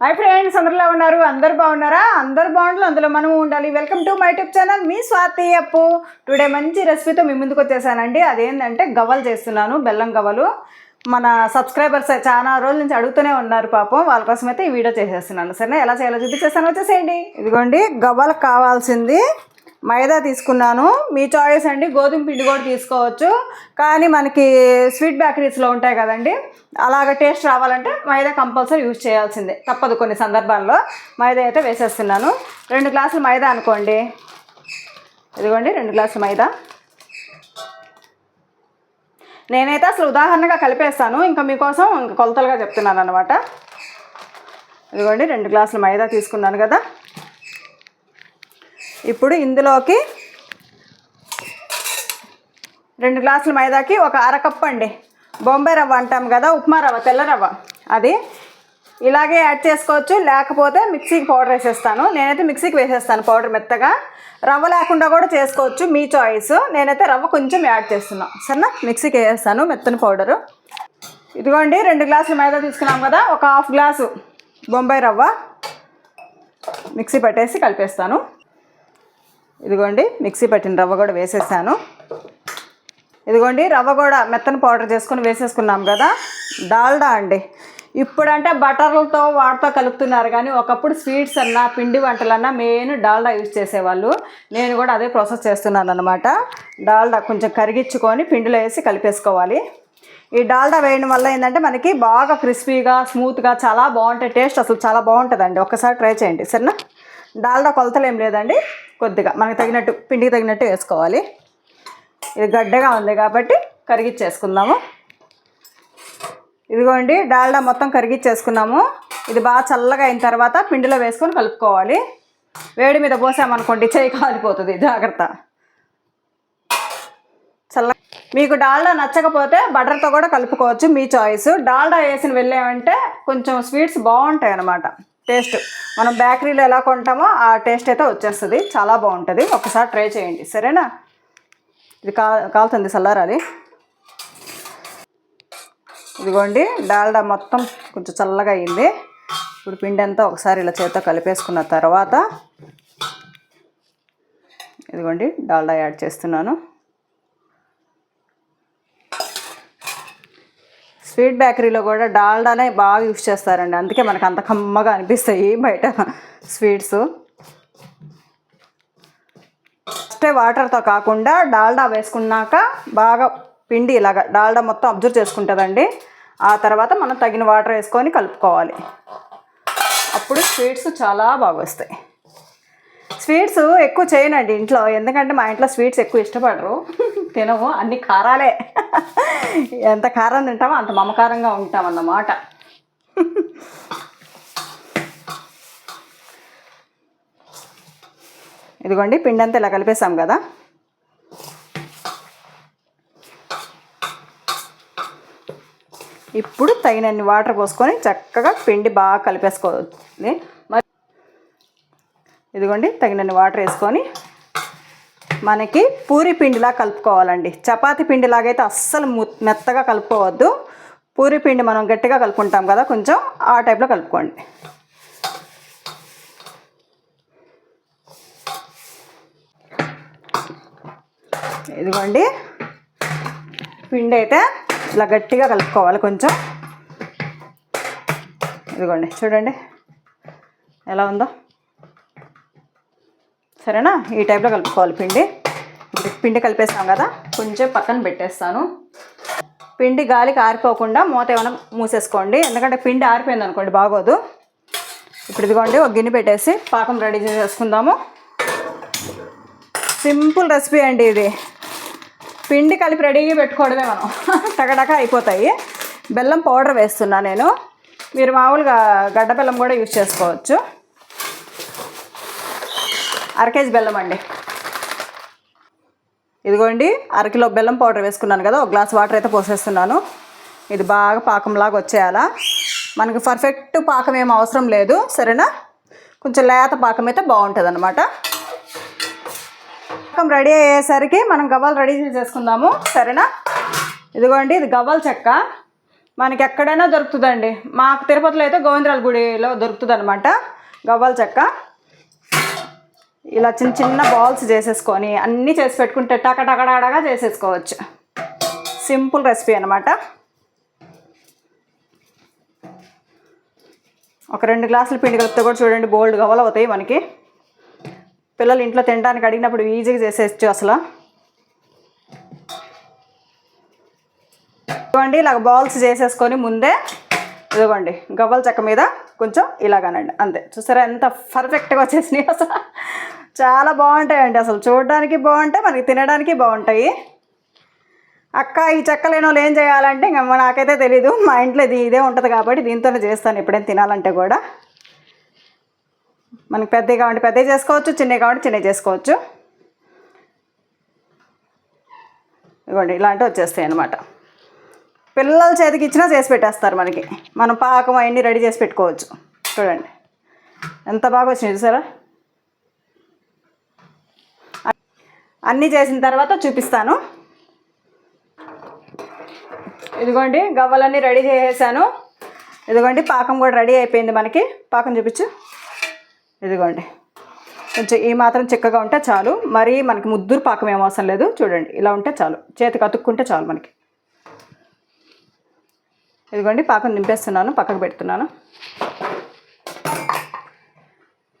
Hi friends అందరిలో ఉన్నారు? అందరు బాగున్నారా? అందరు బాగుండాలి అందులో మనం ఉండాలి. Welcome to my YouTube channel me Swathi Appu. Today మంచి రెసిపీతో మీ ముందుకు వచ్చేసానండి. అదేంటంటే గవ్వలు చేస్తున్నాను బెల్లం గవ్వలు. మన సబ్స్క్రైబర్స్ చాలా రోజుల నుంచి అడుగుతూనే ఉన్నారు పాపం. వాళ్ళ కోసం అయితే ఈ వీడియో చేసేస్తున్నాను. సరే ఎలా చేయాలో చూపించేస్తాను. వచ్చేసేయండి. ఇదిగోండి గవ్వలకు కావాల్సింది. మైదా తీసుకున్నాను. మీ చాయిస్ అండి. గోధుమ పిండి కూడా తీసుకోవచ్చు. కానీ మనకి స్వీట్ బేకరీస్లో ఉంటాయి కదండి. అలాగ టేస్ట్ రావాలంటే మైదా కంపల్సరీ యూజ్ చేయాల్సిందే. తప్పదు కొన్ని సందర్భాల్లో. మైదా అయితే వేసేస్తున్నాను. రెండు గ్లాసులు మైదా అనుకోండి. ఇదిగోండి రెండు గ్లాసులు మైదా. నేనైతే అసలు ఉదాహరణగా కలిపేస్తాను. ఇంకా మీకోసం ఇంకా కొలతలుగా చెప్తున్నాను అనమాట ఇదిగోండి రెండు గ్లాసులు మైదా తీసుకున్నాను కదా. ఇప్పుడు ఇందులోకి రెండు గ్లాసుల మైదాకి ఒక అరకప్పు అండి. బొంబాయి రవ్వ అంటాం కదా ఉప్మా రవ్వ తెల్ల రవ్వ. అది ఇలాగే యాడ్ చేసుకోవచ్చు లేకపోతే మిక్సీకి పౌడర్ వేసేస్తాను. నేనైతే మిక్సీకి వేసేస్తాను పౌడర్ మెత్తగా. రవ్వ లేకుండా కూడా చేసుకోవచ్చు మీ చాయిస్. నేనైతే రవ్వ కొంచెం యాడ్ చేస్తున్నాను సరేనా? మిక్సీకి వేసేస్తాను మెత్తని పౌడరు. ఇదిగోండి రెండు గ్లాసులు మైదా తీసుకున్నాం కదా ఒక హాఫ్ గ్లాసు బొంబాయి రవ్వ. మిక్సీ పట్టేసి కలిపేస్తాను. ఇదిగోండి మిక్సీ పట్టిన రవ్వ కూడా వేసేసాను. ఇదిగోండి రవ్వ కూడా మెత్తని పౌడర్ చేసుకొని వేసేసుకున్నాం కదా. డాల్డా అండి. ఇప్పుడంటే బటర్లతో వాటితో కలుపుతున్నారు కానీ ఒకప్పుడు స్వీట్స్ అన్నా పిండి వంటలన్నా మెయిన్ డాల్డా యూజ్ చేసేవాళ్ళు. నేను కూడా అదే ప్రాసెస్ చేస్తున్నాను అనమాట డాల్డా కొంచెం కరిగించుకొని పిండిలో వేసి కలిపేసుకోవాలి. ఈ డాల్డా వేయడం వల్ల ఏంటంటే మనకి బాగా క్రిస్పీగా స్మూత్గా చాలా బాగుంటాయి. టేస్ట్ అసలు చాలా బాగుంటుందండి. ఒకసారి ట్రై చేయండి. సరేనా? డాల్డా కొలతలు ఏం లేదండి. కొద్దిగా మనకు తగినట్టు పిండికి తగినట్టు వేసుకోవాలి. ఇది గడ్డగా ఉంది కాబట్టి కరిగిచ్చేసుకుందాము ఇదిగోండి డాల్డా మొత్తం కరిగిచ్చేసుకున్నాము ఇది బాగా చల్లగా అయిన తర్వాత పిండిలో వేసుకొని కలుపుకోవాలి. వేడి మీద పోసామనుకోండి చేయి కాలిపోతుంది జాగ్రత్త. చల్ల మీకు డాల్డా నచ్చకపోతే బటర్తో కూడా కలుపుకోవచ్చు మీ చాయిస్. డాల్డా వేసిన వెళ్ళామంటే కొంచెం స్వీట్స్ బాగుంటాయి అన్నమాట టేస్ట్ మనం బేకరీలో ఎలా కొంటామో ఆ టేస్ట్ అయితే వచ్చేస్తుంది. చాలా బాగుంటుంది. ఒకసారి ట్రై చేయండి. సరేనా? ఇది కా కాలుతుంది చల్లారాలి ఇదిగోండి డాల్డా మొత్తం కొంచెం చల్లగా అయింది. ఇప్పుడు పిండి అంతా ఒకసారి ఇలా చేత్తో కలిపేసుకున్న తర్వాత ఇదిగోండి డాల్డా యాడ్ చేస్తున్నాను. స్వీట్ బేకరీలో కూడా డాల్డానే బాగా యూస్ చేస్తారండి. అందుకే మనకు అంత కమ్మగా అనిపిస్తాయి బయట స్వీట్స్. ఫస్టే వాటర్తో కాకుండా డాల్డా వేసుకున్నాక బాగా పిండి ఇలాగా డాల్డా మొత్తం అబ్జర్వ్ చేసుకుంటుందండి. ఆ తర్వాత మనం తగిన వాటర్ వేసుకొని కలుపుకోవాలి. అప్పుడు స్వీట్స్ చాలా బాగా వస్తాయి. స్వీట్స్ ఎక్కువ చేయనండి ఇంట్లో. ఎందుకంటే మా ఇంట్లో స్వీట్స్ ఎక్కువ ఇష్టపడరు. తినము అన్ని కారాలే. ఎంత కారం తింటామో అంత మమకారంగా ఉంటాం అన్నమాట ఇదిగోండి పిండి అంతా ఇలా కలిపేసాం కదా. ఇప్పుడు తగినన్ని వాటర్ పోసుకొని చక్కగా పిండి బాగా కలిపేసుకోవాలి. మరి ఇదిగోండి తగినన్ని వాటర్ వేసుకొని మనకి పూరి పిండిలా కలుపుకోవాలండి. చపాతి పిండిలాగైతే అస్సలు మెత్తగా కలుపుకోవద్దు. పూరి పిండి మనం గట్టిగా కలుపుకుంటాం కదా కొంచెం ఆ టైప్లో కలుపుకోండి. ఇదిగోండి. పిండి అయితే ఇలా గట్టిగా కలుపుకోవాలి కొంచెం. ఇదిగోండి చూడండి. ఎలా ఉందో? సరేనా? ఈ టైప్లో కలుపుకోవాలి పిండి. ఇప్పుడు పిండి కలిపేస్తాం కదా కొంచెం పక్కన పెట్టేస్తాను. పిండి గాలికి ఆరిపోకుండా మూత ఏమైనా మూసేసుకోండి. ఎందుకంటే పిండి ఆరిపోయింది అనుకోండి బాగోదు. ఇప్పుడు ఇదిగోండి ఒక గిన్నె పెట్టేసి పాకం రెడీ చేసుకుందాము సింపుల్ రెసిపీ అండి ఇది. పిండి కలిపి రెడీగా పెట్టుకోవడమే మనం. టగటక అయిపోతాయి. బెల్లం పౌడర్ వేస్తున్నా నేను. మీరు మామూలుగా గడ్డ బెల్లం కూడా యూజ్ చేసుకోవచ్చు. కేజీ బెల్లం అండి. ఇదిగోండి అరకిలో బెల్లం పౌడర్ వేసుకున్నాను కదా ఒక గ్లాస్ వాటర్ అయితే పోసేస్తున్నాను. ఇది బాగా పాకంలాగా వచ్చేయాలా. మనకి పర్ఫెక్ట్ పాకం ఏం అవసరం లేదు సరేనా? కొంచెం లేత పాకం అయితే బాగుంటుంది అనమాట పాకం రెడీ అయ్యేసరికి మనం గవ్వలు రెడీ చేసేసుకుందాము సరేనా? ఇదిగోండి ఇది గవ్వల చెక్క. మనకి ఎక్కడైనా దొరుకుతుందండి. మాకు తిరుపతిలో అయితే గోవిందరాల గుడిలో దొరుకుతుంది అనమాట గవ్వల చెక్క. ఇలా చిన్న చిన్న బాల్స్ చేసేసుకొని అన్నీ చేసి పెట్టుకుంటే టకటకడగా చేసేసుకోవచ్చు. సింపుల్ రెసిపీ అనమాట ఒక రెండు గ్లాసులు పిండి కలిపితే కూడా చూడండి బోల్డ్ గవ్వలు అవుతాయి మనకి. పిల్లలు ఇంట్లో తినడానికి అడిగినప్పుడు ఈజీగా చేసేయచ్చు అసలు. ఇదిగోండి ఇలాగ బాల్స్ చేసేసుకొని ముందే ఇదిగోండి గవ్వల చెక్క మీద కొంచెం ఇలాగనండి అంతే. చూసారా ఎంత పర్ఫెక్ట్గా వచ్చేసినాయి అసలు. చాలా బాగుంటాయండి. అసలు చూడడానికి బాగుంటాయి మనకి తినడానికి బాగుంటాయి. అక్క ఈ చెక్క లేని వాళ్ళు ఏం చేయాలంటే ఇంకా నాకైతే తెలీదు. మా ఇంట్లో ఇది ఇదే ఉంటుంది కాబట్టి దీంతోనే చేస్తాను. ఎప్పుడైనా తినాలంటే కూడా. మనకి పెద్దవి కాబట్టి పెద్దవి చేసుకోవచ్చు చిన్నవి కాబట్టి చిన్నవి చేసుకోవచ్చు. ఇవ్వండి ఇలాంటివి వచ్చేస్తాయి అన్నమాట. పిల్లల చేతికి ఇచ్చినా చేసి పెట్టేస్తారు మనకి. మనం పాకం అవన్నీ రెడీ చేసి పెట్టుకోవచ్చు. చూడండి. ఎంత బాగా వచ్చినాయి చూసారా? అన్నీ చేసిన తర్వాత చూపిస్తాను. ఇదిగోండి గవ్వలన్నీ రెడీ చేసేసాను. ఇదిగోండి పాకం కూడా రెడీ అయిపోయింది మనకి. పాకం చూపించు. ఇదిగోండి. కొంచెం ఈ మాత్రం చిక్కగా ఉంటే చాలు. మరీ మనకి ముద్దురు పాకం ఏం అవసరం లేదు. చూడండి ఇలా ఉంటే చాలు. చేతికి అతుక్కుంటే చాలు మనకి. ఇదిగోండి పాకం నింపేస్తున్నాను పక్కకు పెడుతున్నాను.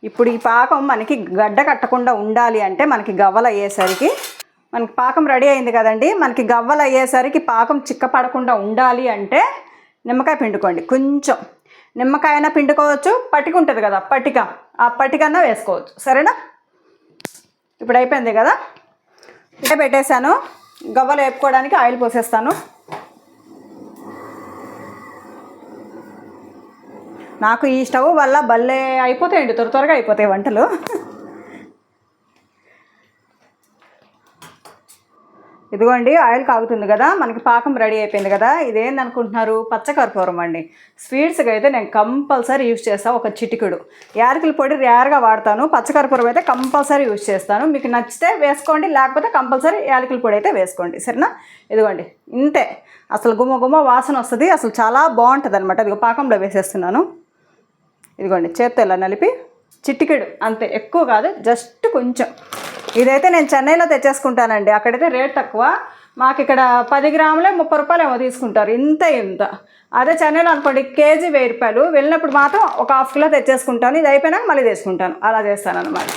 ఇప్పుడు ఈ పాకం మనకి గడ్డ కట్టకుండా ఉండాలి అంటే మనకి గవ్వలు అయ్యేసరికి మనకి పాకం రెడీ అయింది కదండి. మనకి గవ్వలు అయ్యేసరికి పాకం చిక్కపడకుండా ఉండాలి అంటే నిమ్మకాయ పిండుకోండి. కొంచెం నిమ్మకాయ అయినా పిండుకోవచ్చు పట్టిక ఉంటుంది కదా పటిక. ఆ పట్టికన్నా వేసుకోవచ్చు. సరేనా? ఇప్పుడు అయిపోయింది కదా? ఇటే పెట్టేశాను. గవ్వలు వేపుకోవడానికి ఆయిల్ పోసేస్తాను. నాకు ఈ స్టవ్ వల్ల భలే అయిపోతాయండి త్వర త్వరగా అయిపోతాయి వంటలు. ఇదిగోండి ఆయిల్ కాగుతుంది కదా మనకి పాకం రెడీ అయిపోయింది కదా ఇదేంది అనుకుంటున్నారు? పచ్చకర్పూరం అండి. స్వీట్స్కి అయితే నేను కంపల్సరీ యూజ్ చేస్తాను ఒక చిటికెడు. యాలకుల పొడి రేర్గా వాడతాను పచ్చకర్పూరం అయితే కంపల్సరీ యూజ్ చేస్తాను. మీకు నచ్చితే వేసుకోండి లేకపోతే కంపల్సరీ యాలకుల పొడి అయితే వేసుకోండి. సరేనా? ఇదిగోండి ఇంతే. అసలు గుమ్మ గుమ్మ వాసన వస్తుంది అసలు చాలా బాగుంటుంది అనమాట ఇదిగో పాకంలో వేసేస్తున్నాను. ఇదిగోండి చేత్తో ఇలా నలిపి చిటికెడు అంతే ఎక్కువ కాదు జస్ట్ కొంచెం. ఇదైతే నేను చెన్నైలో తెచ్చేసుకుంటానండి అక్కడైతే రేట్ తక్కువ. మాకు ఇక్కడ పది గ్రాములే ముప్పై రూపాయలు ఏమో తీసుకుంటారు ఇంత ఇంత. అదే చెన్నైలో అనుకోండి కేజీ వెయ్యి రూపాయలు. వెళ్ళినప్పుడు మాత్రం ఒక హాఫ్ కిలో తెచ్చేసుకుంటాను ఇది అయిపోయినాక మళ్ళీ తీసుకుంటాను. అలా చేస్తాను అనమాట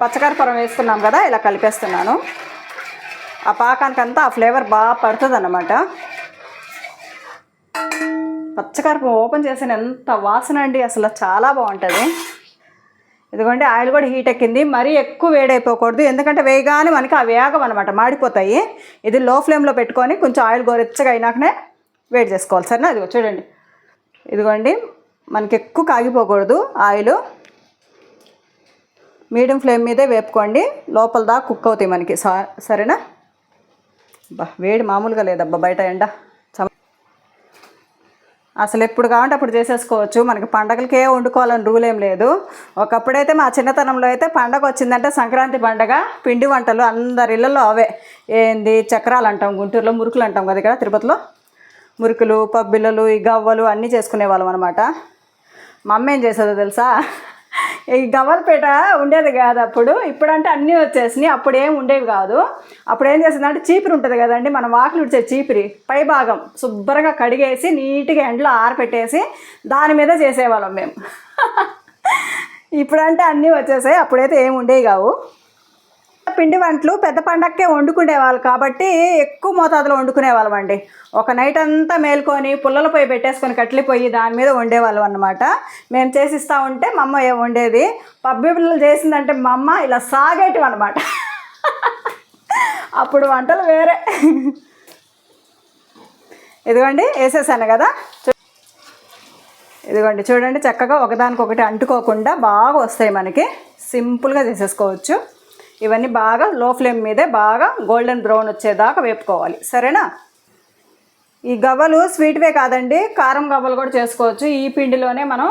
పచ్చకర్పూరం వేసుకున్నాం కదా ఇలా కలిపేస్తున్నాను. ఆ పాకానికంతా ఆ ఫ్లేవర్ బాగా పడుతుంది అన్నమాట పచ్చకర్పూరం ఓపెన్ చేసిన ఎంత వాసన అండి అసలు చాలా బాగుంటుంది. ఇదిగోండి ఆయిల్ కూడా హీట్ ఎక్కింది. మరీ ఎక్కువ వేడైపోకూడదు ఎందుకంటే వేయగానే మనకి ఆ వేగం అనమాట మాడిపోతాయి. ఇది లో ఫ్లేమ్లో పెట్టుకొని కొంచెం ఆయిల్ గోరెచ్చగా అయినాకనే వేడి చేసుకోవాలి సరేనా? ఇదిగో చూడండి. ఇదిగోండి మనకి ఎక్కువ కాగిపోకూడదు ఆయిల్. మీడియం ఫ్లేమ్ మీదే వేపుకోండి లోపల దాకా కుక్ అవుతాయి మనకి సరేనా? బా వేడి మామూలుగా లేదబ్బా బయట ఎండ. అసలు ఎప్పుడు కావాలంటే అప్పుడు చేసేసుకోవచ్చు. మనకి పండగలకే వండుకోవాలని రూల్ ఏం లేదు. ఒకప్పుడైతే మా చిన్నతనంలో అయితే పండగ వచ్చిందంటే సంక్రాంతి పండగ పిండి వంటలు అందరి ఇళ్ళల్లో అవే. ఏంది? చక్రాలు అంటాం గుంటూరులో మురుకులు అంటాం కదా ఇక్కడ తిరుపతిలో? మురుకులు పబ్బిళ్ళలు ఈ గవ్వలు అన్నీ చేసుకునే వాళ్ళం అనమాట మా అమ్మ ఏం చేసేదో తెలుసా? ఈ గవ్వలపేట ఉండేది కాదు అప్పుడు. ఇప్పుడంటే అన్నీ వచ్చేసినాయి. అప్పుడు ఏం ఉండేవి కాదు. అప్పుడు ఏం చేసిందంటే చీపిరి ఉంటుంది కదండి మనం వాకిలి ఉడిచే చీపిరి. పై భాగం శుభ్రంగా కడిగేసి నీట్గా ఎండలో ఆరపెట్టేసి దాని మీద చేసేవాళ్ళం మేము. ఇప్పుడంటే అన్నీ వచ్చేసాయి. అప్పుడైతే ఏం ఉండేవి కావు. పిండి వంటలు పెద్ద పండక్కే వండుకునే వాళ్ళు కాబట్టి ఎక్కువ మోతాదులో వండుకునే వాళ్ళం అండి. ఒక నైట్ అంతా మేల్కొని పుల్లల పొయ్యి పెట్టేసుకొని కట్లిపోయి పొయ్యి దాని మీద వండేవాళ్ళం అనమాట మేము చేసిస్తూ ఉంటే మా అమ్మ ఏం వండేది? పబ్బి పిల్లలు చేసిందంటే మా అమ్మ ఇలా సాగేటివి అనమాట అప్పుడు వంటలు వేరే. ఇదిగోండి వేసేసాను కదా. ఇదిగోండి చూడండి చక్కగా ఒకదానికొకటి అంటుకోకుండా బాగా వస్తాయి మనకి. సింపుల్గా చేసేసుకోవచ్చు. ఇవన్నీ బాగా లో ఫ్లేమ్ మీదే బాగా గోల్డెన్ బ్రౌన్ వచ్చేదాకా వేపుకోవాలి. సరేనా? ఈ గవ్వలు స్వీట్వే కాదండి. కారం గవ్వలు కూడా చేసుకోవచ్చు. ఈ పిండిలోనే మనం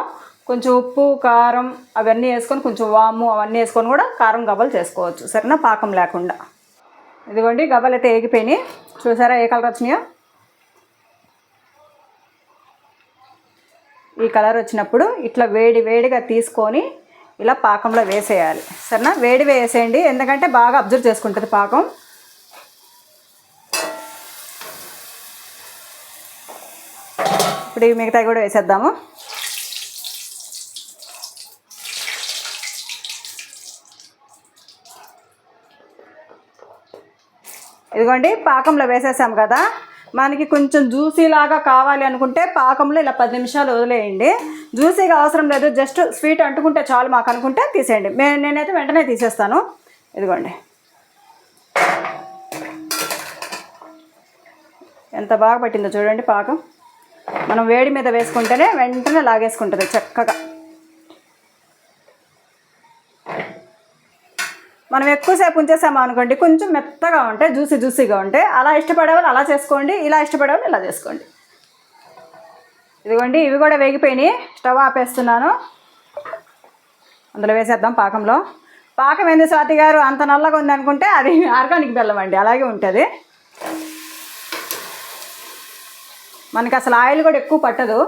కొంచెం ఉప్పు కారం అవన్నీ వేసుకొని కొంచెం వాము అవన్నీ వేసుకొని కూడా కారం గవ్వలు చేసుకోవచ్చు. సరేనా? పాకం లేకుండా. ఇదిగోండి గవ్వలు అయితే ఏగిపోయినాయి. చూసారా ఏ కలర్ వచ్చినాయో? ఈ కలర్ వచ్చినప్పుడు ఇట్లా వేడి వేడిగా తీసుకొని ఇలా పాకంలో వేసేయాలి. సరేనా? వేడి వేసేయండి. ఎందుకంటే బాగా అబ్జర్వ్ చేసుకుంటుంది పాకం. ఇప్పుడు ఈ మిగతా కూడా వేసేద్దాము. ఇదిగోండి పాకంలో వేసేసాం కదా. మనకి కొంచెం జ్యూసీ లాగా కావాలి అనుకుంటే పాకంలో ఇలా పది నిమిషాలు వదిలేయండి. జ్యూసీగా అవసరం లేదు జస్ట్ స్వీట్ అంటుకుంటే చాలు మాకు అనుకుంటే తీసేయండి. మే నేనైతే వెంటనే తీసేస్తాను. ఇదిగోండి. ఎంత బాగా పట్టిందో చూడండి పాకం. మనం వేడి మీద వేసుకుంటేనే వెంటనే లాగేసుకుంటుంది చక్కగా. మనం ఎక్కువసేపు ఉంచేసాము అనుకోండి కొంచెం మెత్తగా ఉంటే జ్యూసీ జ్యూసీగా ఉంటే అలా ఇష్టపడేవాళ్ళు అలా చేసుకోండి ఇలా ఇష్టపడేవాళ్ళు ఇలా చేసుకోండి. ఇదిగోండి ఇవి కూడా వేగిపోయినాయి. స్టవ్ ఆపేస్తున్నాను. అందులో వేసేద్దాం పాకంలో. పాకం ఏంది స్వాతి గారు? అంత నల్లగా ఉంది అనుకుంటే అది ఆర్గానిక్ బెల్లం అండి అలాగే ఉంటుంది. మనకి అసలు ఆయిల్ కూడా ఎక్కువ పట్టదు.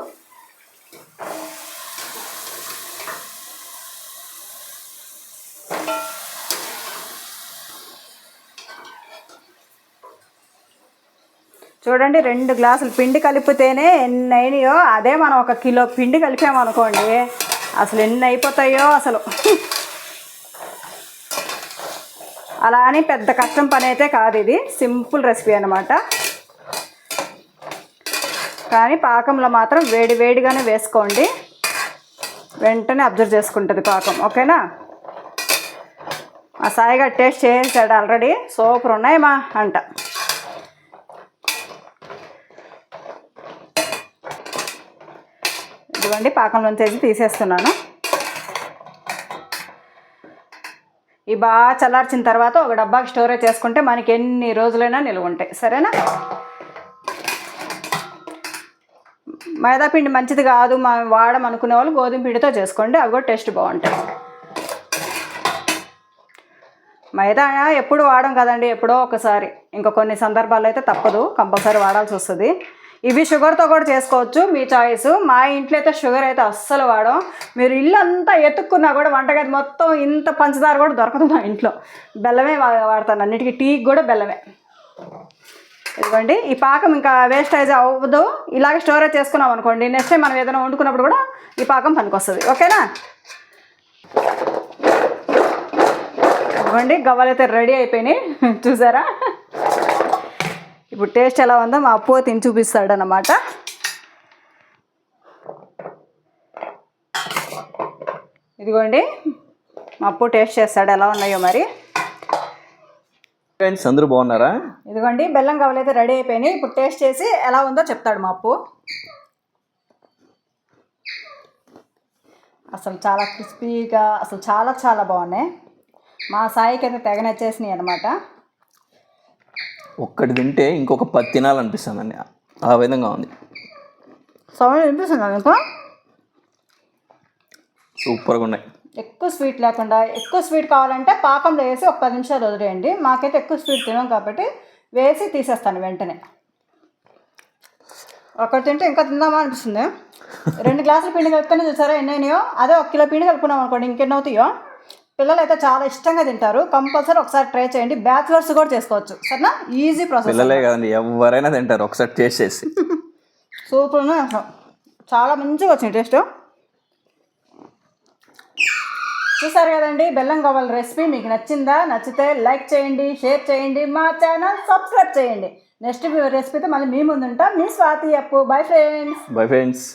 చూడండి రెండు గ్లాసులు పిండి కలిపితేనే ఎన్ని అయినాయో అదే మనం ఒక కిలో పిండి కలిపామనుకోండి అసలు ఎన్ని అయిపోతాయో అసలు. అలా అని పెద్ద కష్టం పని అయితే కాదు ఇది. సింపుల్ రెసిపీ అనమాట కానీ పాకంలో మాత్రం వేడి వేడిగానే వేసుకోండి. వెంటనే అబ్జర్వ్ చేసుకుంటుంది పాకం ఓకేనా? మా సాయిగా టేస్ట్ చేసాడు ఆల్రెడీ. సూపర్ ఉన్నాయి అంట. ఇదిగోండి పాకంలోంచి అయితే తీసేస్తున్నాను. ఇవి బాగా చల్లార్చిన తర్వాత ఒక డబ్బాకి స్టోరేజ్ చేసుకుంటే మనకి ఎన్ని రోజులైనా నిల్వ ఉంటాయి. సరేనా? మైదా పిండి మంచిది కాదు మా వాడడం అనుకునే వాళ్ళు గోధుమ పిండితో చేసుకోండి అవి కూడా టేస్ట్ బాగుంటాయి. మైదా ఎప్పుడు వాడం కదండి ఎప్పుడో ఒకసారి. ఇంకా కొన్ని సందర్భాల్లో అయితే తప్పదు కంపల్సరీ వాడాల్సి వస్తుంది. ఇవి షుగర్తో కూడా చేసుకోవచ్చు మీ చాయిస్. మా ఇంట్లో అయితే షుగర్ అయితే అస్సలు వాడం. మీరు ఇల్లు అంతా ఎత్తుక్కున్నా కూడా వంటగది మొత్తం ఇంత పంచదార కూడా దొరకదు మా ఇంట్లో. బెల్లమే వా- వాడతాను. అన్నిటికీ టీకి కూడా బెల్లమే. ఇదిగోండి ఈ పాకం ఇంకా వేస్టేజ్ అవ్వదు. ఇలాగే స్టోరేజ్ చేసుకున్నాం అనుకోండి నెక్స్ట్ టైం మనం ఏదైనా వండుకున్నప్పుడు కూడా ఈ పాకం పనికొస్తుంది. ఓకేనా? ఇవ్వండి గవ్వలైతే రెడీ అయిపోయినాయి. చూసారా? ఇప్పుడు టేస్ట్ ఎలా ఉందో మా అప్పు తిని చూపిస్తాడు అన్నమాట ఇదిగోండి మా అప్పు టేస్ట్ చేస్తాడు ఎలా ఉన్నాయో మరి. ఫ్రెండ్స్ అందరూ బాగున్నారా? ఇదిగోండి బెల్లం గవ్వలైతే రెడీ అయిపోయినాయి. ఇప్పుడు టేస్ట్ చేసి ఎలా ఉందో చెప్తాడు మా అప్పు. అసలు చాలా క్రిస్పీగా అసలు చాలా చాలా బాగున్నాయి. మా సాయికి అయితే తెగ నచ్చేసినాయి అనమాట ఒక్కటి తింటే ఇంకొక పది తినాలనిపిస్తుందండి. ఆ విధంగా ఉంది. సౌండ్ వినిపిస్తుందా మీకు సూపర్గా ఉన్నాయి. ఎక్కువ స్వీట్ లేకుండా ఎక్కువ స్వీట్ కావాలంటే పాకంలో వేసి ఒక పది నిమిషాలు వదిలేయండి. మాకైతే ఎక్కువ స్వీట్ తినాం కాబట్టి వేసి తీసేస్తాను వెంటనే. ఒకటి తింటే ఇంకా తిందామా అనిపిస్తుంది. రెండు గ్లాసుల పిండి కలిపితేనే చూసారా ఎన్ని అయినాయో అదే ఒక కిలో పిండి కలుపుకున్నాం అనుకోండి ఇంకెన్ని అవుతాయో? పిల్లలు అయితే చాలా ఇష్టంగా తింటారు. కంపల్సరీ ఒకసారి ట్రై చేయండి. బ్యాచులర్స్ కూడా చేసుకోవచ్చు. సరేనా? ఈజీ ప్రాసెస్ పిల్లలే కదండి ఎవరైనా తింటారు. ఒకసారి టేస్ట్ చేసి. సూపర్ చాలా మంచిగా వచ్చింది టేస్ట్. చూసారు కదండి బెల్లం కావాలి రెసిపీ మీకు నచ్చిందా? నచ్చితే లైక్ చేయండి షేర్ చేయండి మా ఛానల్ సబ్స్క్రైబ్ చేయండి. నెక్స్ట్ రెసిపీతో మళ్ళీ మీ ముందు ఉంటాం. మీ స్వాతి అప్పు. Bye friends bye friends